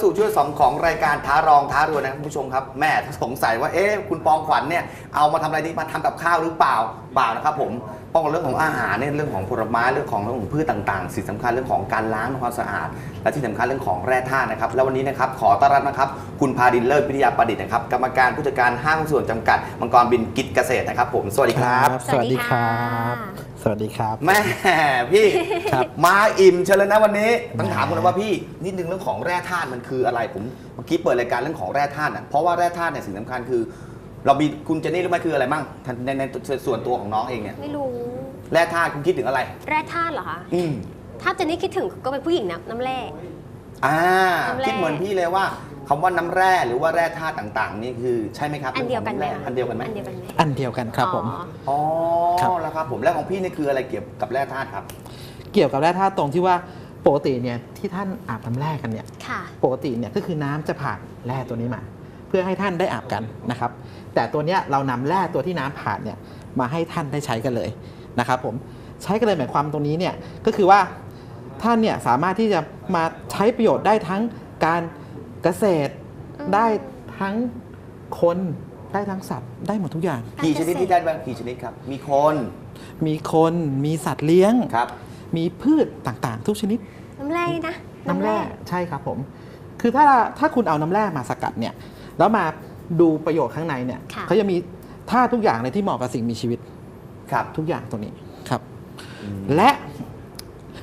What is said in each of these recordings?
ลับเข้าสู่ช่วงสองของรายการท้ารองท้ารวยนะคุณผู้ชมครับแม่ถ้าสงสัยว่าเอ๊ะคุณปองขวัญเนี่ยเอามาทำอะไรดีมาทำกับข้าวหรือเปล่าเปล่านะครับผมป้องกันเรื่องของอาหารเนี่ยเรื่องของผลไม้เรื่องของเรื่องของพืชต่างๆ สิ่งสำคัญเรื่องของการล้างทำความสะอาด และที่สำคัญเรื่องของแร่ธาตุนะครับแล้ววันนี้นะครับขอต้อนรับนะครับคุณพาดินเลิศวิทยาประดิษฐ์นะครับกรรมการผู้จัดการห้างส่วนจำกัดมังกรบินกิจเกษตรนะครับผมสวัสดีครับ สวัสดีครับ สวัสดีค่ะสวัสดีครับ แม่พี่ครับมาอิ่มเชิญเลยนะวันนี้ต้องแหมถามคุณเลยว่าพี่นิดนึงเรื่องของแร่ธาตุมันคืออะไรผมเมื่อกี้เปิดรายการเรื่องของแร่ธาตุอะเพราะว่าแร่ธาตุเนี่ยสิ่งสำคัญคือ เรามีคุณเจนนี่รู้ไหมคืออะไรบ้างในในในส่วนตัวของน้องเองเนี่ยไม่รู้ แร่ธาตุคุณคิดถึงอะไร แร่ธาตุเหรอคะ อืมถ้าเจนนี่คิดถึงก็เป็นผู้หญิงนะน้ำแร่อ่าน้ำแร่ คิดเหมือนพี่เลยว่า คำว่าน้ำแร่หรือว่าแร่ธาตุต่างๆ นี่คือใช่ไหมครับอันเดียวกันไหมรื่องของคะแร่อันเดียวกันไหมอันเดียวกันไหมอันเดียวกันครับผม อ๋อ อ๋อครับแล้วครับผมแล้วของพี่นี่คืออะไรเกี่ยวกับแร่ธาตุครับ เกี่ยวกับแร่ธาตุตรงที่ว่าปกติเนี่ยที่ท่านอาบน้ำแร่กันเนี่ย ค่ะ ปกติเนี่ยก็คือน้ำจะผ่านแร่ตัวนี้มา เพื่อให้ท่านได้อาบกันนะครับ แต่ตัวเนี้ยเรานำแร่ตัวที่น้ำผ่านเนี่ยมาให้ท่านได้ใช้กันเลยนะครับผมใช้กันเลยหมายความตรงนี้เนี่ยก็คือว่าท่านเนี่ยสามารถที่จะมาใช้ประโยชน์ได้ทั้งการ เกษตรอืมได้ทั้งคนได้ทั้งสัตว์ได้หมดทุกอย่าง กี่ชนิดที่ได้บ้างกี่ชนิดครับ มีคน มีคนมีสัตว์เลี้ยงครับ มีพืชต่างๆ ทุกชนิด น้ำแร่นี่นะน้ำแร่ใช่ครับผม คือถ้าถ้าคุณเอาน้ำแร่มาสกัดเนี่ยแล้วมาดูประโยชน์ข้างในเนี่ยค่ะเขาจะมีท่าตุทุกอย่างเลยที่เหมาะกับสิ่งมีชีวิตครับทุกอย่างตัวนี้ครับ และ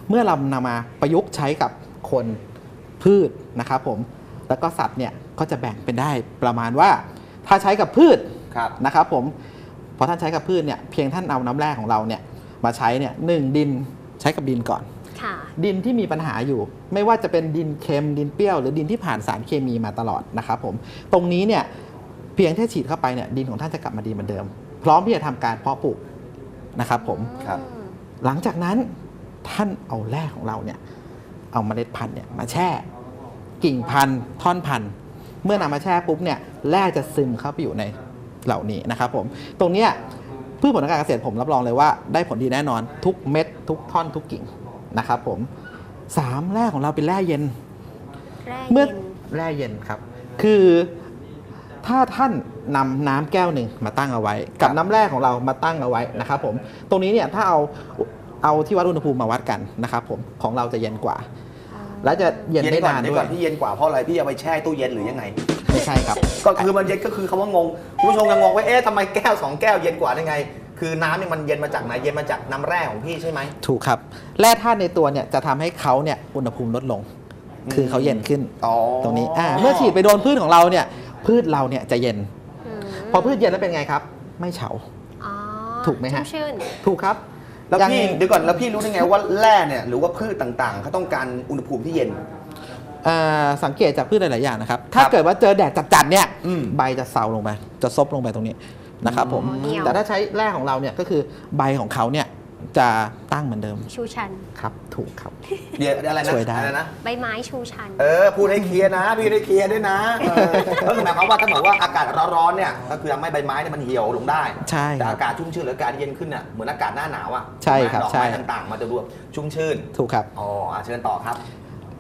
เมื่อเรานำมาประยุกต์ใช้กับคนพืชนะครับผม แล้วก็สัตว์เนี่ยก็จะแบ่งเป็นได้ประมาณว่า ถ้าใช้กับพืชครับนะครับผมพอท่านใช้กับพืชเนี่ยเพียงท่านเอาน้ำแร่ของเราเนี่ยมาใช้เนี่ยหนึ่งดินใช้กับดินก่อนค่ะดินที่มีปัญหาอยู่ ไม่ว่าจะเป็นดินเค็มดินเปรี้ยวหรือดินที่ผ่านสารเคมีมาตลอดนะครับผมตรงนี้เนี่ยเพียงแค่ฉีดเข้าไปเนี่ยดินของท่านจะกลับมาดีเหมือนเดิม พร้อมที่จะทำการเพาะปลูกนะครับผมครับอืมหลังจากนั้นท่านเอาแร่ของเราเนี่ยเอาเมล็ดพันธุ์เนี่ยมาแช่ กิ่งพันธุ์ท่อนพันธุ์เมื่อนำมาแช่ปุ๊บเนี่ยแร่จะซึมเข้าไปอยู่ในเหล่านี้นะครับผมตรงเนี้ยพืชผลทางการเกษตรผมรับรองเลยว่าได้ผลดีแน่นอนทุกเม็ดทุกท่อนทุกกิ่งนะครับผมสามแร่ของเราเป็นแร่เย็นแร่เมื่อเย็นแร่เย็นครับ คือถ้าท่านนำน้ำแก้วหนึ่งมาตั้งเอาไว้ กับน้ำแร่ของเรามาตั้งเอาไว้นะครับผมตรงนี้เนี่ยถ้าเอาเอาที่วัดอุณหภูมิมาวัดกันนะครับผมของเราจะเย็นกว่า และจะเย็นได้ก่อนนานเดี๋ยวด้วก่อยนพี่เย็นกว่าเพราะอะไรพี่เอาไปแช่ตู้เย็นหรือยังไงไม่ใช่ครับ ก็คือมันเย็นก็คือคำว่างงคุณผู้ชมยังงงว่าเอ๊ะทำไมแก้วสองแก้วเย็นกว่าได้ไง คือน้ำนี่มันเย็นมาจากไหนเย็นมาจากน้ำแร่ของพี่ใช่ไหมถูกครับแร่ธาตุในตัวเนี่ยจะทำให้เขาเนี่ยอุณหภูมิลดลง คือเขาเย็นขึ้นอ๋อตรงนี้อ่าเมื่อฉีดไปโดนพืชของเราเนี่ยพืชเราเนี่ยจะเย็นมพอพืชเย็นแล้วเป็นไงครับ ไม่เฉาอ๋อถูกไหมฮะชุ่ชื่นถูกครับ แล้วยังพี่เดี๋ยวก่อนแล้วพี่รู้ได้ไงว่าแร่เนี่ยหรือว่าพืชต่างๆเขาต้องการอุณหภูมิที่เย็น อ่าสังเกตจากพืชหลายๆอย่างนะครับ ถ้าเกิดว่าเจอแดดจัดๆเนี่ยอืม ใบจะเซาลงไปจะซบลงไปตรงนี้นะครับผมอ๋อเหนียว แต่ถ้าใช้แร่ของเราเนี่ยก็คือใบของเขาเนี่ย จะตั้งเหมือนเดิม ชูชัน ครับ ถูกครับ เดี๋ยวอะไรนะช่วยได้ อะไรนะ ใบไม้ชูชัน เออพูดให้เคลียร์นะพี่ได้เคลียร์ด้วยนะเออก็คือหมายความว่าถ้าบอกว่าอากาศร้อนๆเนี่ยก็คือทำให้ใบไม้เนี่ยมันเหี่ยวลงได้ใช่แต่ครับอากาศชุ่มชื้นหรืออากาศเย็นขึ้นเนี่ยเหมือนอากาศหน้าหนาวอะใช่ครับดอกใช่ ไม้ต่างๆ มันจะรวมชุ่มชื้นถูกครับ อ๋ออะเชิญต่อครับ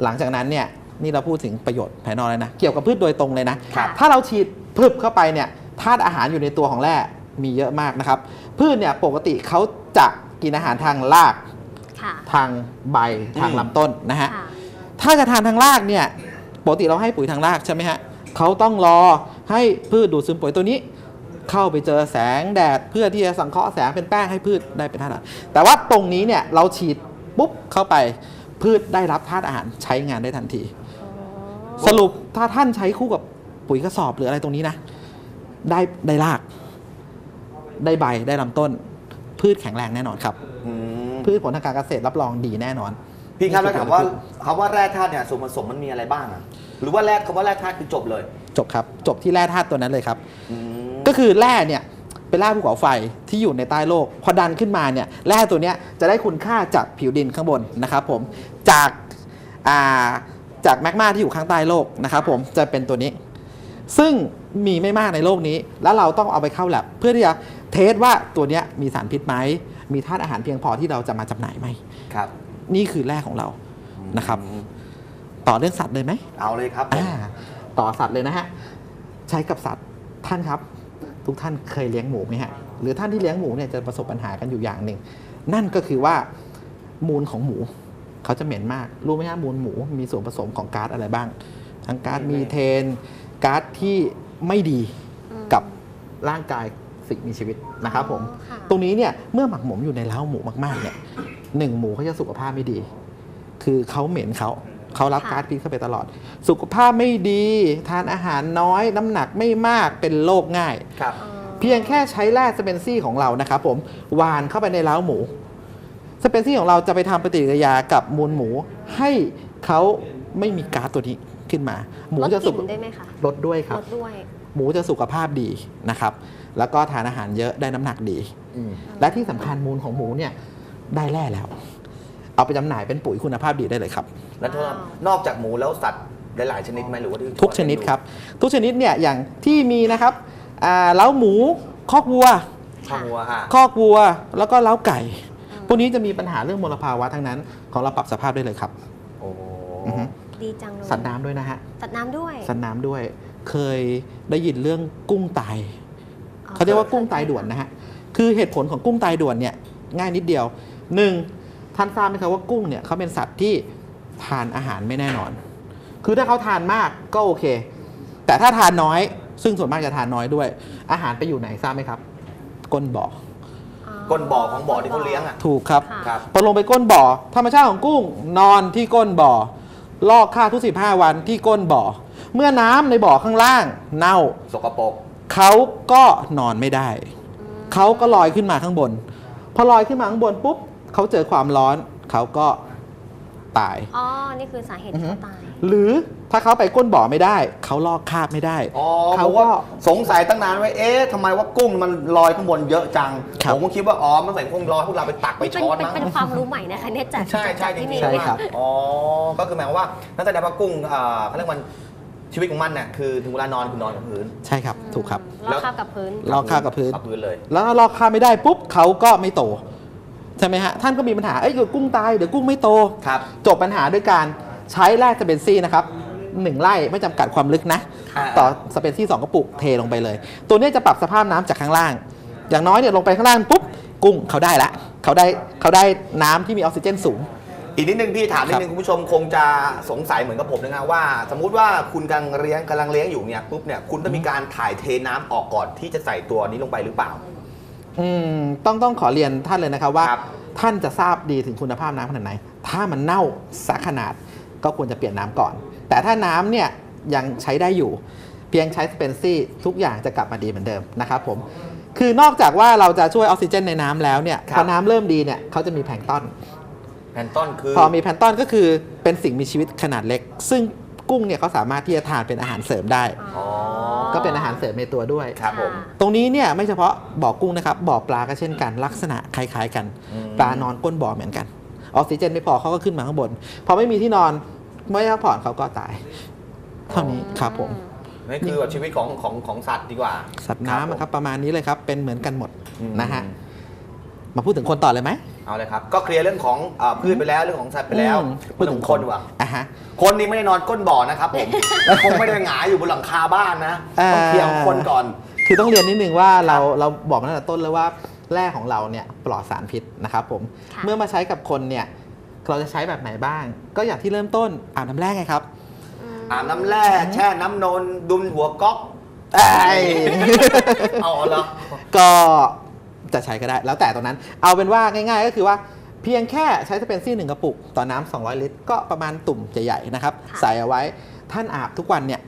หลังจากนั้นเนี่ยนี่เราพูดถึงประโยชน์ภายนอกเลยนะ เกี่ยวกับพืชโดยตรงเลยนะ ครับ ถ้าเราฉีดพรึบเข้าไปเนี่ยธาตุอาหารอยู่ในตัวของแร่มีเยอะมากนะครับ พืชเนี่ยปกติเขาจะ กินอาหารทางราก ค่ะ ทางใบทางอืมลำต้นนะฮะ ค่ะ ถ้าจะทานทางรากเนี่ยปกติเราให้ปุ๋ยทางรากใช่ไหมฮะเขาต้องรอให้พืชดูดซึมปุ๋ยตัวนี้ เข้าไปเจอแสงแดดเพื่อที่จะสังเคราะห์แสงเป็นแป้งให้พืชได้เป็นธาตุอาหารแต่ว่าตรงนี้เนี่ยเราฉีดปุ๊บเข้าไปพืชได้รับธาตุอาหารใช้งานได้ทันที สรุปถ้าท่านใช้คู่กับปุ๋ยกระสอบหรืออะไรตรงนี้นะ ได้ได้ราก ได้ใบได้ลำต้น พืชแข็งแรงแน่นอนครับ อืมพืชผลทางการเกษตรรับรองดีแน่นอน พี่ครับแล้วถามว่าคำว่าแร่ธาตุเนี่ยส่วนผสมมันมีอะไรบ้างอะหรือว่าแร่คำว่าแร่ธาตุคือจบเลย จบครับ จบที่แร่ธาตุตัวนั้นเลยครับ อืมก็คือแร่เนี่ยเป็นแร่ภูเขาไฟที่อยู่ในใต้โลก พอดันขึ้นมาเนี่ยแร่ตัวเนี้ยจะได้คุณค่าจากผิวดินข้างบนนะครับผมจากอ่าจากแมกมาที่อยู่ข้างใต้โลกนะครับผมจะเป็นตัวนี้ ซึ่งมีไม่มากในโลกนี้ แล้วเราต้องเอาไปเข้าแลบเพื่อที่จะ เทสว่าตัวเนี้ยมีสารพิษไหม มีธาตุอาหารเพียงพอที่เราจะมาจำหน่ายไหม ครับ นี่คือแร่ของเรานะครับอืมต่อเรื่องสัตว์เลยไหม เอาเลยครับผมอ่าต่อสัตว์เลยนะฮะ ใช้กับสัตว์ท่านครับ ทุกท่านเคยเลี้ยงหมูไหมฮะ หรือท่านที่เลี้ยงหมูเนี่ยจะประสบปัญหากันอยู่อย่างหนึ่ง นั่นก็คือว่ามูลของหมูเขาจะเหม็นมาก รู้ไหมฮะมูลหมูมีส่วนผสมของก๊าซอะไรบ้าง ทั้งก๊าซมีเทนก๊าซที่ไม่ดีอืมกับร่างกาย สิ่งมีชีวิตนะครับผมอ๋อค่ะ ตรงนี้เนี่ยเมื่อหมักหมมอยู่ในเล้าหมูมากๆเนี่ยหนึ่งหมูเขาจะสุขภาพไม่ดี คือเขาเหม็นเขาเขารับค่ะ ก๊าซพิษเข้าไปตลอด สุขภาพไม่ดี ทานอาหารน้อย น้ำหนักไม่มากเป็นโรคง่าย ครับ อ๋อ เพียงแค่ใช้แร่สเปนซี่ของเรานะครับผมหวานเข้าไปในเล้าหมู สเปนซี่ของเราจะไปทำปฏิกิริยากับมูลหมู ให้เขาไม่มีก๊าซตัวนี้ขึ้นมา หมูลดจะกสุลิ่ขนได้ไหมคะลดด้วยครัลบ ดด้วย หมูจะสุขภาพดีนะครับ แล้วก็ทานอาหารเยอะได้น้ำหนักดี และที่สำคัญมูลของหมูเนี่ยได้แร่แล้ว เอาไปจำหน่ายเป็นปุ๋ยคุณภาพดีได้เลยครับแล้วโทษนะครับนอกจากหมูแล้วสัตว์หลายๆชนิดไหมหรือว่าที่ทุกชนิดครับ ทุกชนิดเนี่ยอย่างที่มีนะครับอ่าเล้าหมูคอกวัวข้าววัวอะคอกวัว แล้วก็เล้าไก่ พวกนี้จะมีปัญหาเรื่องมลภาวะทั้งนั้นของเราปรับสภาพได้เลยครับ โอ้อือฮึดีจังเลยสัตว์น้ำด้วยนะฮะ สัตว์น้ำด้วย สัตว์น้ำด้วย เคยได้ยินเรื่องกุ้งตายอ๋อเขาเรียกว่ากุ้งตายด่วนนะฮะคือเหตุผลของกุ้งตายด่วนเนี่ยง่ายนิดเดียวหนึ่งท่านทราบไหมครับว่ากุ้งเนี่ยเขาเป็นสัตว์ที่ทานอาหารไม่แน่นอน คือถ้าเขาทานมากก็โอเค แต่ถ้าทานน้อย ซึ่งส่วนมากจะทานน้อยด้วย อาหารไปอยู่ไหนทราบไหมครับ ก้นบ่ออ๋อก้นบ่อของบ่อที่เขาเลี้ยงอะถูกครับค่ะครับพอลงไปก้นบ่อธรรมชาติของกุ้งนอนที่ก้นบ่อลอกค่าทุก 15 วันที่ก้นบ่อ เมื่อน้ำในบ่อข้างล่าง เน่าสกปรกเขาก็นอนไม่ได้ เขาก็ลอยขึ้นมาข้างบน พอลอยขึ้นมาข้างบนปุ๊บเขาเจอความร้อนเขาก็ตาย อ๋อ นี่คือสาเหตุที่เขาตาย หรือถ้าเขาไปก้นบ่อไม่ได้ เขาลอกคราบไม่ได้ อ๋อเขาผมก็ ว่าสงสัยตั้งนานไว้เอ๊ะทำไมว่ากุ้งมันลอยข้างบนเยอะจัง ครับ ผมก็คิดว่าอ๋อมันใส่คงลอยพวกเราไปตักไปเป็นช้อนเป็นมั้ง เป็นความรู้ใหม่นะคะเนี่ยจากใช่ใช่จากจที่ริมีงๆใช่ครับ อ๋อ ก็คือหมายความว่านั่นแสดงว่ากุ้งเอ่อเขาเรียกมัน ชีวิตของมันเนี่ยคือถึงเวลานอนคือนอนกับพื้น ใช่ครับถูกครับลอกคราบกับพื้น ลอกคราบกับพื้น กับพื้นเลย แล้วลอกคราบไม่ได้ปุ๊บเขาก็ไม่โตใช่ไหมฮะท่านก็มีปัญหาเอ้ยเดี๋ยวกุ้งตายเดี๋ยวกุ้งไม่โตครับจบปัญหาด้วยการใช้แร่สเปนซี่นะครับหนึ่งไร่ไม่จำกัดความลึกนะอ่าต่อสเปนซี่สองกระปุกเทลงไปเลย ตัวเนี้ยจะปรับสภาพน้ำจากข้างล่าง อย่างน้อยเนี่ยลงไปข้างล่างปุ๊บกุ้งเขาได้ละเขาได้เขาได้น้ำที่มีออกซิเจนสูง อีกนิดนึงพี่ถามนิดนึงคุณผู้ชมคงจะสงสัยเหมือนกับผมนะว่า สมมุติว่าคุณกำลังเลี้ยงกำลังเลี้ยงอยู่เนี่ยปุ๊บเนี่ยคุณต้องมีการถ่ายเทน้ำออกก่อนที่จะใส่ตัวนี้ลงไปหรือเปล่า อืมต้องต้องขอเรียนท่านเลยนะครับว่า ครับ ท่านจะทราบดีถึงคุณภาพน้ำขนาดไหน ถ้ามันเน่าสักขนาดก็ควรจะเปลี่ยนน้ำก่อน แต่ถ้าน้ำเนี่ยยังใช้ได้อยู่ เพียงใช้สเปนซี่ทุกอย่างจะกลับมาดีเหมือนเดิมนะครับผม คือนอกจากว่าเราจะช่วยออกซิเจนในน้ำแล้วเนี่ยครับพอน้ำเริ่มดีเนี่ยเขาจะมีแพลงก์ต้นแพนต้นคือพอมีแพลงก์ต้นก็คือเป็นสิ่งมีชีวิตขนาดเล็ก ซึ่งกุ้งเนี่ยเขาสามารถที่จะทานเป็นอาหารเสริมได้ อ๋อก็เป็นอาหารเสริมในตัวด้วย ครับผมะตรงนี้เนี่ยไม่เฉพาะบ่อกุ้งนะครับบ่อปลาก็เช่นกันลักษณะคล้ายๆกัน อืม ปลานอนก้นบ่อเหมือนกัน ออกซิเจนไม่พอเขาก็ขึ้นมาข้างบน พอไม่มีที่นอนไม่ได้พักผ่อนเขาก็ตาย เท่านี้ครับผม นี่คือแบบชีวิตของของของสัตว์ดีกว่าสัตว์น้ำอะครับประมาณนี้เลยครับ เป็นเหมือนกันหมดอืมนะฮะ มาพูดถึงคนต่อเลยไหม เอาเลยครับ ก็เคลียร์เรื่องของเอ่อพืชไปแล้วเรื่องของสัตว์ไปแล้วอืมพูดถึงคน ดีกว่าอะฮะ คนนี้ไม่ได้นอนก้นบ่อนะครับผม คงไม่ได้หงายอยู่บนหลังคาบ้านนะอ่าต้องเคลียร์ของคนก่อน คือต้องเรียนนิดนึงว่าเราเราบอกมาตั้งแต่ต้นแล้วว่าแร่ของเราเนี่ยปลอดสารพิษนะครับผมค่ะ เมื่อมาใช้กับคนเนี่ยเราจะใช้แบบไหนบ้าง ก็อย่างที่เริ่มต้นอาบน้ำแร่ไงครับมอาบน้ำแร่แช่น้ำนนดุมหัวก๊อกไอ้ เอาเหรอ ก็ จะใช้ก็ได้ แล้วแต่ตรงนั้น เอาเป็นว่าง่าย ๆ ก็คือว่าเพียงแค่ใช้สเปนซี่หนึ่งกระปุก ต่อน้ำ200 ลิตร ก็ประมาณตุ่มใหญ่ๆนะครับค่ะใส่เอาไว้ท่านอาบทุกวันเนี่ย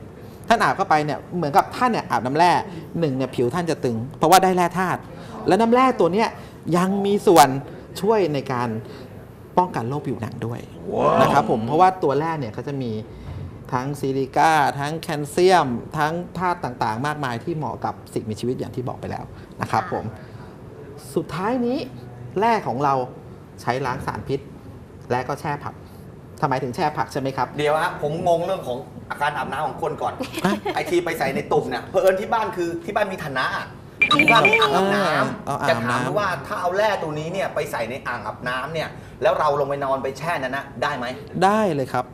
ท่านอาบเข้าไปเนี่ยเหมือนกับท่านเนี่ยอาบน้ำแร่หนึ่งเนี่ยผิวท่านจะตึง เพราะว่าได้แร่ธาตุและน้ำแร่ตัวเนี้ยยังมีส่วนช่วยในการป้องกันโรคผิวหนังด้วยนะครับผมเพราะว่าตัวแร่เนี่ยเขาจะมีทั้งซิลิก้าทั้งแคลเซียม ทั้งธาตุต่างๆ มากมายที่เหมาะกับสิ่งมีชีวิตอย่างที่บอกไปแล้วนะครับผม สุดท้ายนี้แร่ของเราใช้ล้างสารพิษ และก็แช่ผักทำไมถึงแช่ผักใช่ไหมครับ เดี๋ยวฮะผมงงเรื่องของอาการอาบน้ำของคนก่อน ไอทีไปใส่ในตุ่มเนี่ยเพอเอิญที่บ้านคือที่บ้านมีฐานะที่บ้านมีอ่างอาบน้เอาำอ่างจะอาบถามน้ำว่าถ้าเอาแร่ตัวนี้เนี่ยไปใส่ในอ่างอาบน้ำเนี่ย แล้วเราลงไปนอนไปแช่นั้นนะได้ไหมได้เลยครับ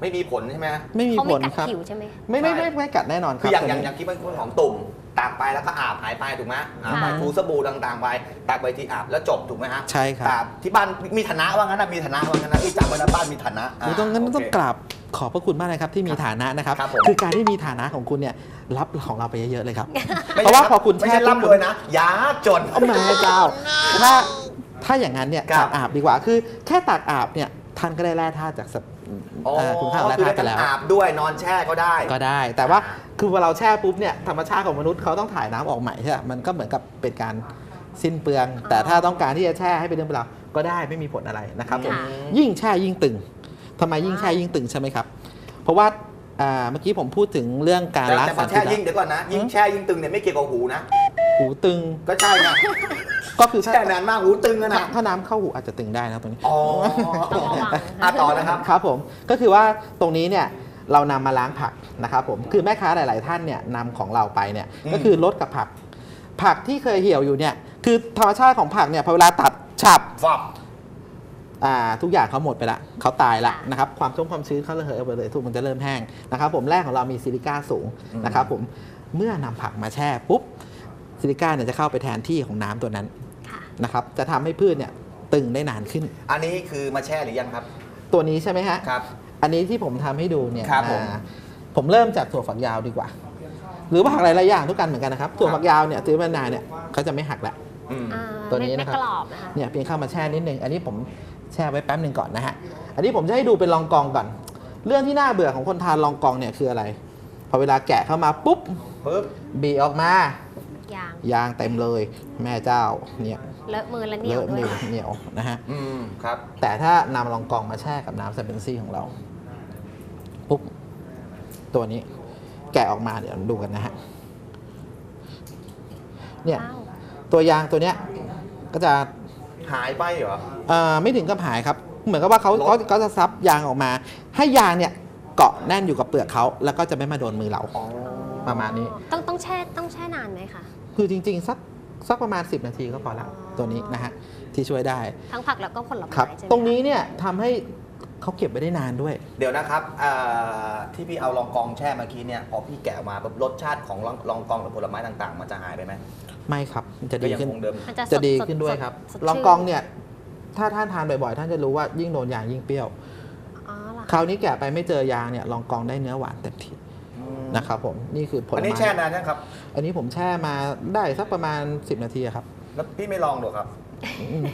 ไม่มีผลใช่ไหมฮะไม่มีเขาผไม่ลกัดครับ ผิวใช่ไหม ไม่ไม่ใช่ไม่ไม่กัดแน่นอนคคืรับออย่างตัวอย่างนี้อย่างที่เป็นคนของตุ่ม ตากไปแล้วก็อาบหายไปถูกไหมอาบไปค่ะถูสบู่ต่างๆไปตากไปที่อาบแล้วจบถูกไหมฮะใช่ครับแต่ที่บ้านมีฐานะว่างั้นนะมีฐานะว่างั้นนะที่จำไว้นะบ้านมีฐานะหรือต้องงั้นโเคต้องกราบขอบพระคุณมากนะครับที่มีฐานะนะครับครับผมคือการที่มีฐานะของคุณเนี่ยรับของเราไปเยอะๆเลยครับ ไม่เพราะว่าใช่พอคุณไม่แช่ใช่ร่ำรวยนะยาจน เอาแม่เจ้าถ้าถ้าอย่างนั้นเนี่ยครัตับกอาบดีกว่าคือแค่ตักอาบเนี่ยท่านก็ได้แร่ธาตุจากสัตว์อ๋อเอ่อคุณค่าของแร่คือธาตุไปทั้งแล้ว อาบด้วยนอนแช่ก็ได้ ก็ได้ แต่ว่า คือเวลาเราแช่ปุ๊บเนี่ยธรรมชาติของมนุษย์เขาต้องถ่ายน้ำออกใหม่ใช่ไหมมันก็เหมือนกับเป็นการสิ้นเปลือง แต่ถ้าต้องการที่จะแช่ให้เป็นเรื่องเป็นราวก็ได้ไม่มีผลอะไรนะครับผมค่ะยิ่งแช่ยิ่งตึงทำไมยิ่งแช่ยิ่งตึงใช่ไหมครับ เพราะว่าอ่าเมื่อกี้ผมพูดถึงเรื่องการแต่ล้างแต่พสาอรพิแช่ษยิ่งเดี๋ยวก่อนนะยิ่งแช่ยิ่งตึงเนี่ยไม่เกี่ยวกับหูนะหูตึงก็ใช่ไงก็คือถ้าแช่นานมากหูตึงอะถ้านะถ้าน้ำเข้าหูอาจจะตึงได้นะตรงนี้อ๋อต้องระวังอะต่อนะครับครับผมก็คือว่าตรงนี้เนี่ย เรานำมาล้างผักนะครับผมคือแม่ค้าหลาย ๆ ท่านเนี่ยนำของเราไปเนี่ยอืมก็คือลดกับผัก ผักที่เคยเหี่ยวอยู่เนี่ยคือธรรมชาติของผักเนี่ยพอเวลาตัดฉับฟับอ่าทุกอย่างเขาหมดไปละเขาตายละนะครับความชุ่มความชื้นเขาระเหยออกไปเลยทุกมันจะเริ่มแห้งนะครับผมแร่ของเรามีซิลิก้าสูงนะครับผมเมื่อนำผักมาแช่ปุ๊บซิลิก้าเนี่ยจะเข้าไปแทนที่ของน้ำตัวนั้นค่ะนะครับจะทำให้พืชเนี่ยตึงได้นานขึ้น อันนี้คือมาแช่หรือยังครับ ตัวนี้ใช่ไหมฮะครับ อันนี้ที่ผมทำให้ดูเนี่ยครับผมอ่าผมเริ่มจากถั่วฝักยาวดีกว่า หรือว่าผักหลายๆอย่างทุกกันเหมือนกันนะครับถั่วฝักยาวเนี่ยซื้อมานานเนี่ยเขาจะไม่หักแล้วอืมอ่าตัวนี้ไม่นะครับไม่กรอบนะคะเนี่ยเพียงเข้ามาแช่นิดนึงอันนี้ผมแช่ไว้แป๊บหนึ่งก่อนนะฮะอันนี้ผมจะให้ดูเป็นรองกองก่อน เรื่องที่น่าเบื่อของคนทานรองกองเนี่ยคืออะไร พอเวลาแกะเข้ามาปุ๊บปึ๊บบีออกมายางยางเต็มเลย แม่เจ้าเนี่ยเลอะมือและเหนีเลยวอะด้วมืยอเหนียวนะฮะอืมครับแต่ถ้านำรองกองมาแช่กับน้ำสเปนซี่ของเรา ปุ๊บตัวนี้ แกะออกมาเดี๋ยวดูกันนะฮะเนี่ยว้าวตัวยางตัวเนี้ยก็จะหายไปเหรอเอ่อไม่ถึงกับหายครับ เหมือนกับว่าเขาลดเขาเขาจะซับยางออกมา ให้ยางเนี่ยเกาะแน่นอยู่กับเปลือกเขาแล้วก็จะไม่มาโดนมือเราอ๋อประมาณนี้ ต้องต้องแช่ต้องแช่นานไหมคะคือจริง ๆ สักสักประมาณ 10 นาทีก็พอละอ๋อตัวนี้นะฮะที่ช่วยได้ ทั้งผักแล้วก็ผลไม้ครับใช่ไหมตรงนี้เนี่ยทำให้ เขาเก็บไว้ได้นานด้วย เดี๋ยวนะครับอ่าที่พี่เอาลองกองแช่เมื่อกี้เนี่ยพอพี่แกะออกมาปุ๊บรสชาติของลองลองกองหรือผลไม้ต่างๆ มันจะหายไปไหมไม่ครับมันจะก็ดียังขึ้น คงเดิม มันจะจะสดีสขึ้นด้วยสครับสดลองชื่นกองเนี่ย ถ้าท่านทานบ่อยๆ ท่านจะรู้ว่ายิ่งโดนยางยิ่งเปรี้ยว อ๋อเหรอคราวนี้แกะไปไม่เจอยางเนี่ยลองกองได้เนื้อหวานเต็มที่นะครับผมนี่คือผลอันไม้นี้แช่นานยังครับ อันนี้ผมแช่มาได้สักประมาณ 10 นาทีอะครับ แล้วพี่ไม่ลองหรอครับอืม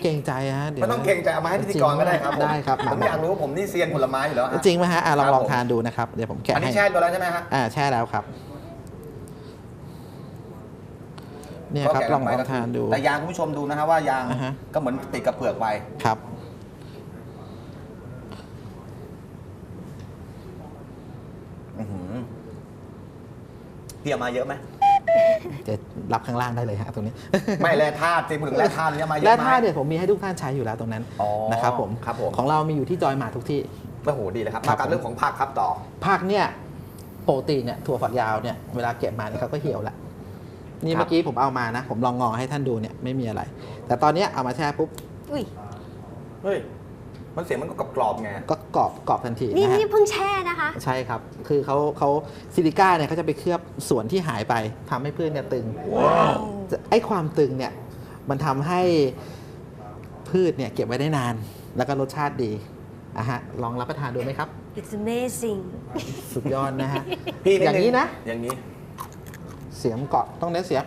เกรงใจฮะเดี๋ยว ไม่ต้องเกรงใจเอามาให้พิธีกรก็ได้ครับผมได้ครับผมอยากรู้ว่าผมนี่เซียนผลไม้อยู่แล้วฮะจริงไหมฮะอะลองครับลองผมทานดูนะครับ เดี๋ยวผมแกะอันนี้ให้ แช่ไปแล้วใช่ไหมฮะ อ่าแช่แล้วครับ เนี่ยครับก็แกะลองไปลอก็งทานดู แต่ยางคุณผู้ชมดูนะฮะว่ายางอ่าฮะ ก็เหมือนติดกับเปลือกไปครับ อื้อหือพี่เอามาเยอะไหม จะรับข้างล่างได้เลยฮะตรงนี้ ไม่แร่ธาตุจริงๆถึงแร่ธาตุเนี่ยมาเยอะแร่ไหมธาตุเนี่ยผมมีให้ทุกท่านใช้อยู่แล้วตรงนั้นอ๋อนะครับผมครับผมของเรามีอยู่ที่จอยหมาทุกที่โอ้โหดีเลยครับครัมาบกับเรื่องของผักครับต่อผักเนี่ยปกติเนี่ยถั่วฝักยาวเนี่ยเวลาเก็บมาเนี่ยเขาก็เหี่ยวละนี่ครับเมื่อกี้ผมเอามานะ ผมลองงอให้ท่านดูเนี่ยไม่มีอะไร แต่ตอนเนี้ยเอามาแช่ปุ๊บอุ้ยเฮ้ย มันเสียงมันก็กรอบๆไง ก็กรอบกรอบทันทีนี่นะฮะนี่เพิ่งแช่นะคะ ใช่ครับ คือเขาเขาซิลิก้าเนี่ยเขาจะไปเคลือบส่วนที่หายไปทำให้พืชเนี่ยตึงไอ้ความตึงเนี่ยมันทำให้พืชเนี่ยเก็บไว้ได้นาน แล้วก็รสชาติดีอะฮะลองรับประทานดูไหมครับ It's amazing สุดยอดนะฮะ พี่ดอย่างนี้นะ อย่างนี้เสียงเกาะต้องเน้นเสียง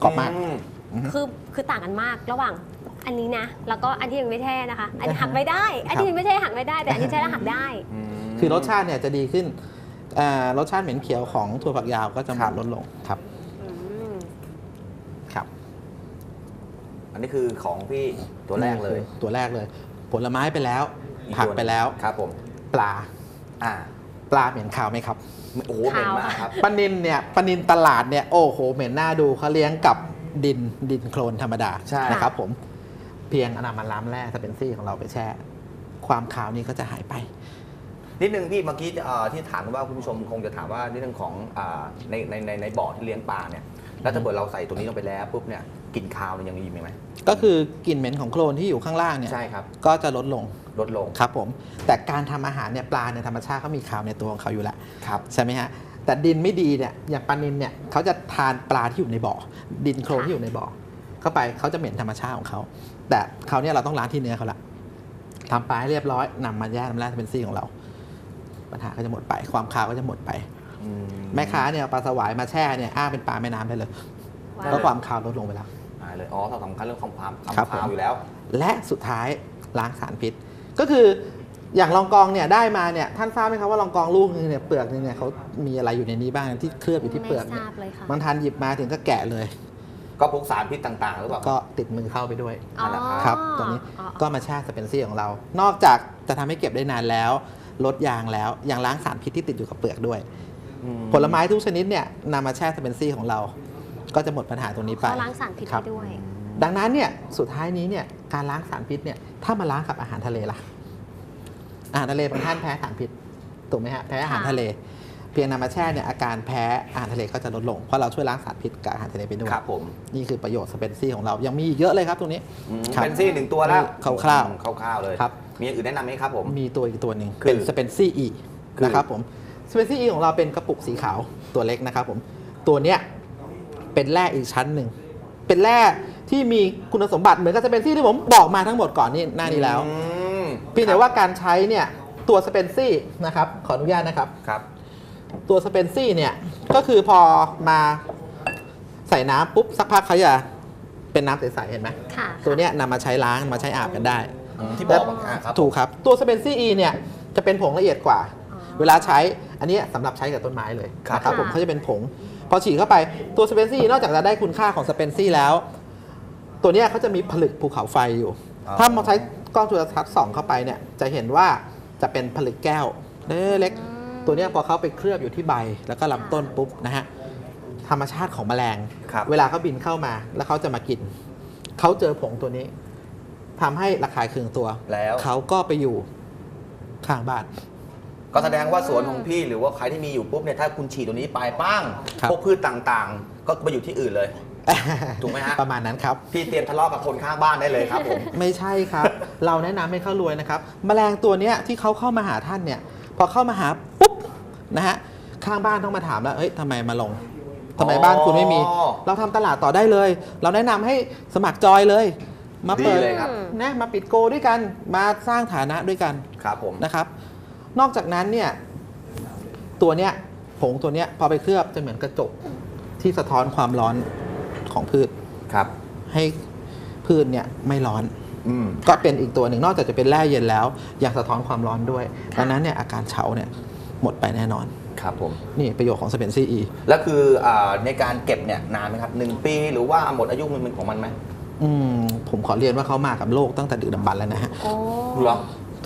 เกาะมาก อืมคือคือต่างกันมากระหว่าง อันนี้นะ แล้วก็อันที่ยังไม่แช่นะคะ อันนี้อ่าฮะหักไม่ได้ อันครับที่ยังไม่แช่หักไม่ได้ แต่อันนี้แช่แล้วหักได้มคือรสชาติเนี่ยจะดีขึ้นอ่ารสชาติเหม็นเขียวของถั่วฝักยาวก็จะครับลดลงครับอืมครับ อันนี้คือของพี่ตัวแรกเลยนี่คือตัวแรกเลย ผลไม้ไปแล้วอีผักตัวหนึ่งไปแล้วครับผมปลาอ่าปลาเหม็นขาวไหมครับโอ้โหเหม็นมากครับปลานินเนี่ยปลานินตลาดเนี่ยโอ้โหเหม็นหน้าดูเขาเลี้ยงกับดินดินโคลนธรรมดาใช่นะครับผม เพียงเอานำมาล้ำแร่สเปนซี่ของเราไปแช่ ความขาวนี้ก็จะหายไป นิดนึงพี่เมื่อกี้เอ่อที่ถามว่าคุณผู้ชมคงจะถามว่าในเรื่องของอ่าในในในในบ่อที่เลี้ยงปลาเนี่ยแล้วถ้าเกิดเราใส่ตัวนี้ลงไปแล้วปุ๊บเนี่ยกลิ่นคาวมันยังมีไหมก็คือกลิ่นเหม็นของโคลนที่อยู่ข้างล่างเนี่ยใช่ครับก็จะลดลงลดลงครับผมแต่การทำอาหารเนี่ยปลาในยธรรมชาติเขามีคาวในตัวของเขาอยู่แล้ว ครับ ใช่ไหมฮะแต่ดินไม่ดีเนี่ยอย่างปลานินเนี่ยเขาจะทานปลาที่อยู่ในบ่อ ดินโคลนที่อยู่ในบ่อเข้าไปเขาจะเหม็นธรรมชาติของเขา แต่เขาวเนี่ยเราต้องล้างที่เนื้อเขาละทำปลาให้เรียบร้อยนำมาแยกน้ำแร่เป็นซี่ของเรา ปัญหาก็จะหมดไป ความคาวก็จะหมดไปอืมแม่ค้าเนี่ยเอาปลาสวายมาแช่เนี่ยอ้างเป็นปลาแม่น้ำได้เลยว้าเพราะความคาวลดลงไปแล้วอ่าเลยอ๋อสำคัญเรื่องความความความครับผมคาวอยู่แล้ว และสุดท้ายล้างสารพิษ ก็คืออย่างรองกองเนี่ยได้มาเนี่ยท่านทราบไหมครับว่ารองกองลูกนึงเนี่ยเปลือกนึงเนี่ยเขามีอะไรอยู่ในนี้บ้างที่เคลือบอยู่ที่เปลือกไม่ทเนี่ยราบเลยค่ะบางท่านหยิบมาถึงก็แกะเลย ก็พวกสารพิษต่างๆหรือเปล่า ก็ติดมือเข้าไปด้วยอ๋อนั่นแหละครับครับตัวนี้อ๋อก็มาแช่สเปนซี่ของเรา นอกจากจะทำให้เก็บได้นานแล้ว ลดยางแล้วยังล้างสารพิษที่ติดอยู่กับเปลือกด้วย อืมผลไม้ทุกชนิดเนี่ยนำมาแช่สเปนซี่ของเรา ก็จะหมดปัญหาตรงนี้ไป เขาล้างสารพิษครัได้บ ด้วย ดังนั้นเนี่ยสุดท้ายนี้เนี่ยการล้างสารพิษเนี่ยถ้ามาล้างกับอาหารทะเลล่ะอาหารทะเลบางท่านแพ้สารพิษถูกไหมฮะแพ้อาหารค่ะ ทะเล เพียงนำมาแช่เนี่ยอาการแพ้อาหารทะเลก็จะลดลง เพราะเราช่วยล้างสารพิษกับอาหารทะเลไปด้วยครับผมนี่คือประโยชน์สเปนซี่ของเรายังมีอีกเยอะเลยครับตรงนี้อืมครับเป็นซี่หนึ่งตัวแล้วคร่าวๆอืมคร่าวๆเลยครับมีอย่างอื่นแนะนำไหมครับผมมีตัวอีกตัวหนึ่งคือเป็นสเปนซี่อีคือนะครับผมสเปนซี่อีของเราเป็นกระปุกสีขาวตัวเล็กนะครับผมตัวเนี้ยเป็นแร่อีกชั้นหนึ่งเป็นแร่ที่มีคุณสมบัติเหมือนกับสเปนซี่ที่ผมบอกมาทั้งหมดก่อนนี่หน้านี้แล้วอืมเพียงแต่ว่าการใช้เนี่ยตัวสเปนซี่นะครับขออนุญาตนะครับครับ ตัวสเปนซี่เนี่ย ก็คือพอมาใส่น้ำปุ๊บ สักพักเขาจะเป็นน้ำใสๆเห็นไหมค่ะ ตัวเนี้ยนำมาใช้ล้างมาใช้อาบกันได้ ที่บอกอ่าครับถูกครับ ตัวสเปนซี่อีเนี่ยจะเป็นผงละเอียดกว่า อ๋อ เวลาใช้อันนี้สำหรับใช้กับต้นไม้เลยครับ นะครับผมค่ะ เขาจะเป็นผง พอฉีดเข้าไปตัวสเปนซี่นอกจากจะได้คุณค่าของสเปนซี่แล้ว ตัวเนี้ยเขาจะมีผลึกภูเขาไฟอยู่ อ๋อ ถ้ามาใช้กล้องจุลทรรศน์ส่องเข้าไปเนี่ยจะเห็นว่าจะเป็นผลึกแก้วเล็กๆ ตัวเนี้ยพอเขาไปเคลือบอยู่ที่ใบ แล้วก็ลำต้นปุ๊บนะฮะธรรมชาติของแมลง ครับเวลาเขาบินเข้ามาแล้วเขาจะมากิน เขาเจอผงตัวนี้ทำให้ระคายเคืองตัว แล้ว เขาก็ไปอยู่ข้างบ้าน ก็แสดงว่าสวนของพี่หรือว่าใครที่มีอยู่ปุ๊บเนี่ยถ้าคุณฉีดตัวนี้ไปป้างครับ พวกพืชต่างๆ ก็ไปอยู่ที่อื่นเลย ถูกไหมฮะ ประมาณนั้นครับ พี่เตรียมทะเลาะกับคนข้างบ้านได้เลยครับผม ไม่ใช่ครับ เราแนะนำให้เขารวยนะครับ แมลงตัวเนี้ยที่เขาเข้ามาหาท่านเนี่ย พอเข้ามาหาปุ๊บ นะฮะข้างบ้านต้องมาถามแล้วเอ้ยทำไมมาลงทำไมอ๋อบ้านคุณไม่มีเราทำตลาดต่อได้เลย เราแนะนำให้สมัครจอยเลย มาเปิดดีเลยครับ นะมาปิดโกด้วยกันมาสร้างฐานะด้วยกัน ครับผม นะครับ นอกจากนั้นเนี่ยตัวเนี้ยผงตัวเนี้ยพอไปเคลือบจะเหมือนกระจกที่สะท้อนความร้อนของพืชครับ ให้พืชเนี่ยไม่ร้อน อืม ก็เป็นอีกตัวหนึ่งนอกจากจะเป็นแร่เย็นแล้วยังสะท้อนความร้อนด้วยค่ะดังนั้นเนี่ยอาการเฉาเนี่ย หมดไปแน่นอน ครับผม นี่ประโยชน์ของสเปนซีอีแล้วคืออาในการเก็บเนี่ยนานไหมครับหนึ่งปีหรือว่าหมดอายุมันของมันไหมอืมผมขอเรียนว่าเขามากับโลกตั้งแต่ดึกดำบรรพ์แล้วนะฮะโอ้หรอ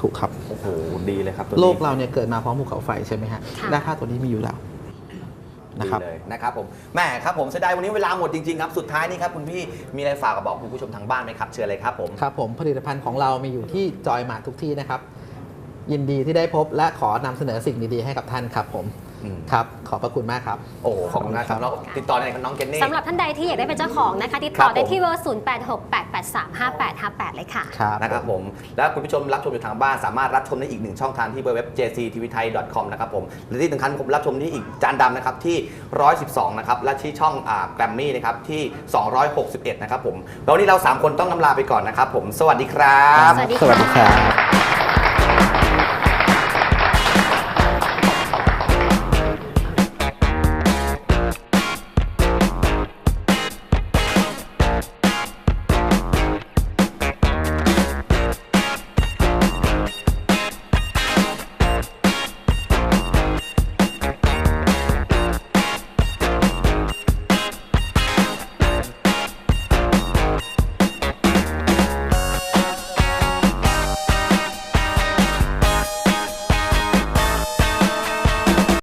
ถูกครับโอ้โหดีเลยครับตัวนี้โลกเราเนี่ยเกิดมาพร้อมภูเขาไฟใช่ไหมฮะค่ะและค่าตัวนี้มีอยู่แล้วนะครับดีเลยนะครับผมแหม่ครับผมเสียดายวันนี้เวลาหมดจริงๆครับ สุดท้ายนี้ครับคุณพี่มีอะไรฝากกับบอกคุณผู้ชมทางบ้านไหมครับ เชิญเลยครับผม ครับผมผลิตภัณฑ์ของเรามีอยู่ที่จอยมาทุกที่นะครับ ยินดีที่ได้พบและขอนำเสนอสิ่งดีๆให้กับท่านครับผมอืมครับ ขอบพระคุณมากครับ โอ้โหขอบคุณมากครับแล้วติดต่อได้ไหนครับน้องเจนนี่สำหรับท่านใดที่อยากได้เป็นเจ้าของนะคะ ติดครัต่อบได้ผมที่เบอร์ 0 8 6 8 8 3 5 8 5 8 เลยค่ะครับนะครับผม แล้วคุณผู้ชมรับชมอยู่ทางบ้านสามารถรับชมได้อีกหนึ่งช่องทางที่เว็บ jctvthai.com นะครับผมและที่สำคัญผมรับชมที่อีกจานดำนะครับที่ 112 นะครับ และที่ช่องแกรมมี่นะครับที่ 261 นะครับผมแล้ววันนี้เรา 3 คนต้องนำลาไปก่อนนะครับผม สวัสดีครับ สวัสดีสวัสดีคค่ะรับ